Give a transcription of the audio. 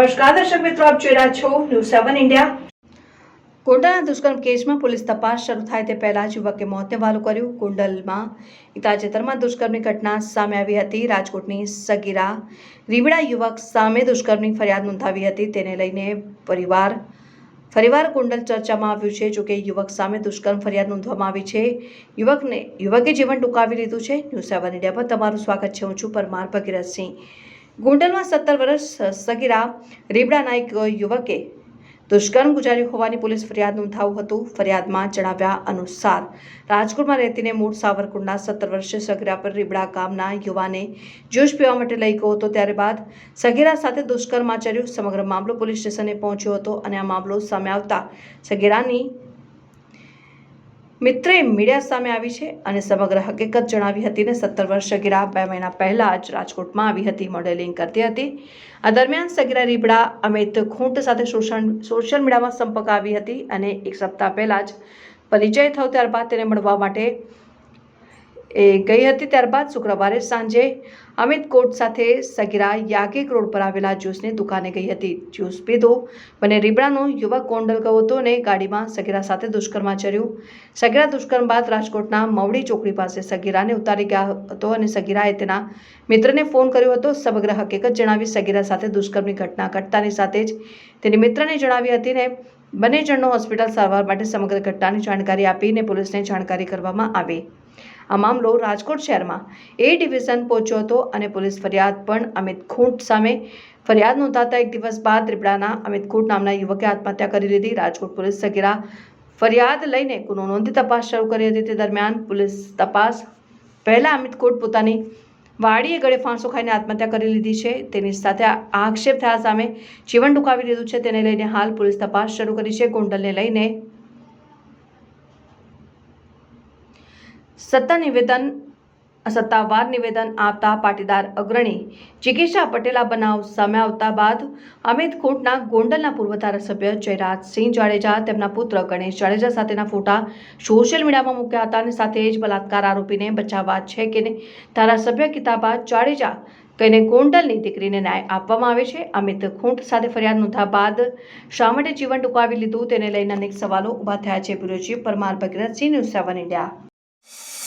નમસ્કાર, દર્શક મિત્રો, આપ જોઈ રહ્યા છો ન્યૂઝ સેવન ઇન્ડિયા ગોંડલના દુષ્કર્મ કેસમાં પોલીસ તપાસ શરૂ થાય તે પહેલા જ યુવકે મોતને વાલું કર્યું. ગોંડલમાં તાજેતરમાં દુષ્કર્મની ઘટના સામે આવી હતી. રાજકોટની સગીરા રીવડા યુવક સામે દુષ્કર્મની ફરિયાદ નોંધાવી હતી. તેને લઈને પરિવાર, ફરીવાર કુંડલ ચર્ચામાં આવ્યું છે. જોકે યુવક સામે દુષ્કર્મ ફરિયાદ નોંધવામાં આવી છે. યુવકને, યુવકે જીવન ટૂંકાવી લીધું છે. ન્યૂઝ સેવન ઇન્ડિયા પર તમારું સ્વાગત છે. હું છું પરમાર ભગીરથસિંહ. ગોંડલમાં સત્તર વર્ષ સગીરા રીબડા નાયક યુવકે દુષ્કર્મ ગુજાર્યું હોવાની પોલીસ ફરિયાદ નોંધાવું હતું. ફરિયાદમાં જણાવ્યા અનુસાર, રાજકોટમાં રહેતીને મૂળ સાવરકુંડના સત્તર વર્ષીય સગીરા પર રીબડા ગામના યુવાને જ્યુસ પીવા માટે લઈ ગયો હતો. ત્યારે બાદ સગીરા સાથે દુષ્કર્મ આચર્યું. સમગ્ર મામલો પોલીસ સ્ટેશને પહોંચ્યો હતો અને આ મામલો સામે આવતા સગીરાની મિત્રે મીડિયા સામે આવી છે અને સમગ્ર હકીકત જણાવી હતી ને સત્તર વર્ષ સગીરા બે મહિના પહેલાં જ રાજકોટમાં આવી હતી મોડેલિંગ કરતી હતી. આ દરમિયાન સગીરા રીબડા અમિત ખૂંટ સાથે સોશિયલ સોશિયલ મીડિયામાં સંપર્ક આવી હતી અને એક સપ્તાહ પહેલાં જ પરિચય થયો ત્યારબાદ તેને મળવા માટે એ ગઈ હતી ત્યારબાદ શુક્રવારે સાંજે અમિત કોટ સાથે સગીરા યાગિક રોડ પર આવેલા જ્યુસની દુકાને ગઈ હતી. જ્યુસ પીધો અને રીબડાનો યુવક કોંડલ ગયો હતો અને ગાડીમાં સગીરા સાથે દુષ્કર્મ આચર્યું. સગીરા દુષ્કર્મ બાદ રાજકોટના મવડી ચોકડી પાસે સગીરાને ઉતારી ગયા હતો અને સગીરાએ તેના મિત્રને ફોન કર્યો હતો. સમગ્ર હકીકત જણાવી સગીરા સાથે દુષ્કર્મની ઘટના ઘટતાની સાથે જ તેની મિત્રને જણાવી હતી ને બંને જણનો હોસ્પિટલ સારવાર માટે સમગ્ર ઘટનાની જાણકારી આપીને પોલીસને જાણકારી કરવામાં આવી. આ મામલો રાજકોટ શહેરમાં એ ડિવિઝન પહોંચ્યો હતો અને પોલીસ ફરિયાદ પણ અમિત ખૂંટ સામે ફરિયાદ નોંધાતા એક દિવસ બાદ ત્રિપડાના અમિત ખૂંટ નામના યુવકે આત્મહત્યા કરી લીધી. રાજકોટ પોલીસ સગીરા ફરિયાદ લઈને ગુનો નોંધી તપાસ શરૂ કરી હતી. તે દરમિયાન પોલીસ તપાસ પહેલાં અમિત ખૂંટ પોતાની વાડીએ ગળે ફાંસો ખાઈને આત્મહત્યા કરી લીધી છે. તેની સાથે આક્ષેપ થયા સામે જીવન ટૂંકાવી લીધું છે. તેને લઈને હાલ પોલીસ તપાસ શરૂ કરી છે. ગોંડલને લઈને સત્તા નિવેદન સત્તાવાર નિવેદન આપતા પાટીદાર અગ્રણી ચિકિત્સા પટેલા બનાવ સામે આવતા બાદ અમિત ખૂંટના ગોંડલના પૂર્વ ધારાસભ્ય જયરાજસિંહ જાડેજા, તેમના પુત્ર ગણેશ જાડેજા સાથેના ફોટા સોશિયલ મીડિયામાં મૂક્યા હતા અને સાથે જ બલાત્કાર આરોપીને બચાવવા છે કે ધારાસભ્ય કિતાબા જાડેજા કહીને ગોંડલની દીકરીને ન્યાય આપવામાં આવે છે. અમિત ખૂંટ સાથે ફરિયાદ નોંધ્યા બાદ શા માટે જીવન ટૂંકાવી લીધું તેને લઈને અનેક સવાલો ઊભા થયા છે. Bureau Parmar Bhagirathsinh, news seven India. you